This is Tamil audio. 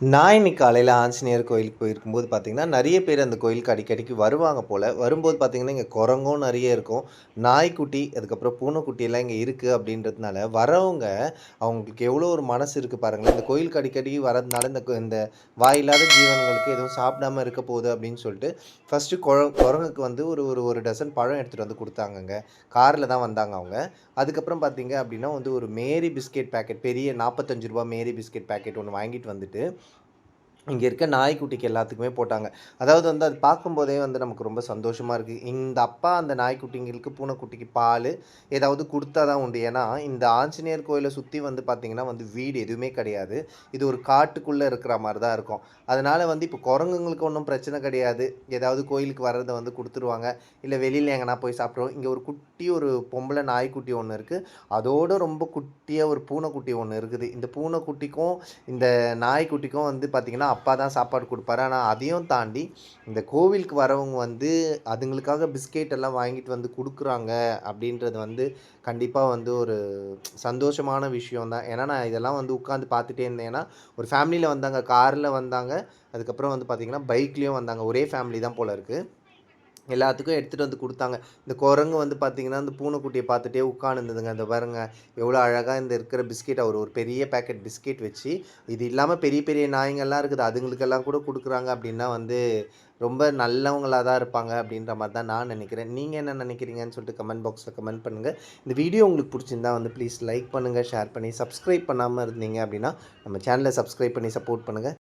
நான் இன்னைக்கு காலையில் ஆஞ்சநேயர் கோயிலுக்கு போயிருக்கும்போது பார்த்திங்கன்னா நிறைய பேர் அந்த கோயிலுக்கு அடிக்கடிக்கு வருவாங்க போல் வரும்போது பார்த்திங்கன்னா இங்கே குரங்கும் நிறைய இருக்கும். நாய்க்குட்டி, அதுக்கப்புறம் பூனைக்குட்டியெல்லாம் இங்கே இருக்குது அப்படின்றதுனால, வரவங்க அவங்களுக்கு எவ்வளோ ஒரு மனசு இருக்குது பாருங்களேன். இந்த கோயிலுக்கு அடிக்கடி வரதுனால, இந்த இந்த வாயில்லாத ஜீவன்களுக்கு எதுவும் சாப்பிடாம இருக்க போகுது அப்படின்னு சொல்லிட்டு, ஃபஸ்ட்டு குழ குரங்குக்கு வந்து ஒரு ஒரு ஒரு டசன் பழம் எடுத்துகிட்டு வந்து கொடுத்தாங்கங்க காரில் தான் வந்தாங்க அவங்க. அதுக்கப்புறம் பார்த்தீங்க அப்படின்னா வந்து ஒரு மேரி பிஸ்கெட் பாக்கெட் பெரிய நாற்பத்தஞ்சு ரூபா மேரி பிஸ்கட் பாக்கெட் ஒன்று வாங்கிட்டு வந்துட்டு, இங்கே இருக்க நாய்க்குட்டிக்கு எல்லாத்துக்குமே போட்டாங்க. அதாவது வந்து அது பார்க்கும்போதே வந்து நமக்கு ரொம்ப சந்தோஷமாக இருக்குது இந்த அப்பா அந்த நாய்க்குட்டிங்களுக்கு, பூனைக்குட்டிக்கு பால் ஏதாவது கொடுத்தா தான் உண்டு. ஏன்னா, இந்த ஆஞ்சநேயர் கோயிலை சுற்றி வந்து பார்த்திங்கன்னா வந்து வீடு எதுவுமே கிடையாது. இது ஒரு காட்டுக்குள்ளே இருக்கிற மாதிரி தான் இருக்கும். அதனால் வந்து இப்போ குரங்குங்களுக்கு ஒன்றும் பிரச்சனை கிடையாது. ஏதாவது கோயிலுக்கு வர்றத வந்து கொடுத்துருவாங்க இல்லை வெளியில் எங்கன்னா போய் சாப்பிட்ரும். இங்கே ஒரு குட்டி ஒரு பொம்பளை நாய்க்குட்டி ஒன்று இருக்குது அதோட ரொம்ப குட்டியாக ஒரு பூனைக்குட்டி ஒன்று இருக்குது. இந்த பூனைக்குட்டிக்கும், இந்த நாய்க்குட்டிக்கும் வந்து பார்த்திங்கன்னா அப்பா தான் சாப்பாடு கொடுப்பாரு ஆனால் அதையும் தாண்டி இந்த கோவிலுக்கு வரவங்க வந்து அதுங்களுக்காக பிஸ்கெட் எல்லாம் வாங்கிட்டு வந்து கொடுக்குறாங்க அப்படின்றது வந்து கண்டிப்பாக வந்து ஒரு சந்தோஷமான விஷயம் தான். ஏன்னா, நான் இதெல்லாம் வந்து உட்காந்து பார்த்துட்டே இருந்தேன். ஏன்னா, ஒரு ஃபேமிலியில் வந்தாங்க. காரில் வந்தாங்க. அதுக்கப்புறம் வந்து பார்த்திங்கன்னா பைக்லேயும் வந்தாங்க. ஒரே ஃபேமிலி தான் போல இருக்குது எல்லாத்துக்கும் எடுத்துகிட்டு வந்து கொடுத்தாங்க. இந்த குரங்கு வந்து பார்த்தீங்கன்னா, அந்த பூனைக்குட்டியை பார்த்துட்டே உட்காந்துருந்ததுங்க இந்த பாருங்க எவ்வளோ அழகாக இந்த இருக்கிற பிஸ்கெட் அவர் ஒரு பெரிய பேக்கெட் பிஸ்கெட் வச்சு, இது இல்லாமல் பெரிய பெரிய நாய்ங்கலாம் இருக்குது. அதுங்களுக்கெல்லாம் கூட கொடுக்குறாங்க அப்படின்னா வந்து, ரொம்ப நல்லவங்களாக தான் இருப்பாங்க அப்படின்ற மாதிரி தான் நான் நினைக்கிறேன். நீங்கள் என்ன நினைக்கிறீங்கன்னு சொல்லிட்டு கமெண்ட் பாக்ஸில் கமெண்ட் பண்ணுங்கள் இந்த வீடியோ உங்களுக்கு பிடிச்சிருந்தா வந்து ப்ளீஸ் லைக் பண்ணுங்கள் ஷேர் பண்ணி, சப்ஸ்கிரைப் பண்ணாமல் இருந்தீங்க அப்படின்னா, நம்ம சேனலை சப்ஸ்கிரைப் பண்ணி சப்போர்ட் பண்ணுங்கள்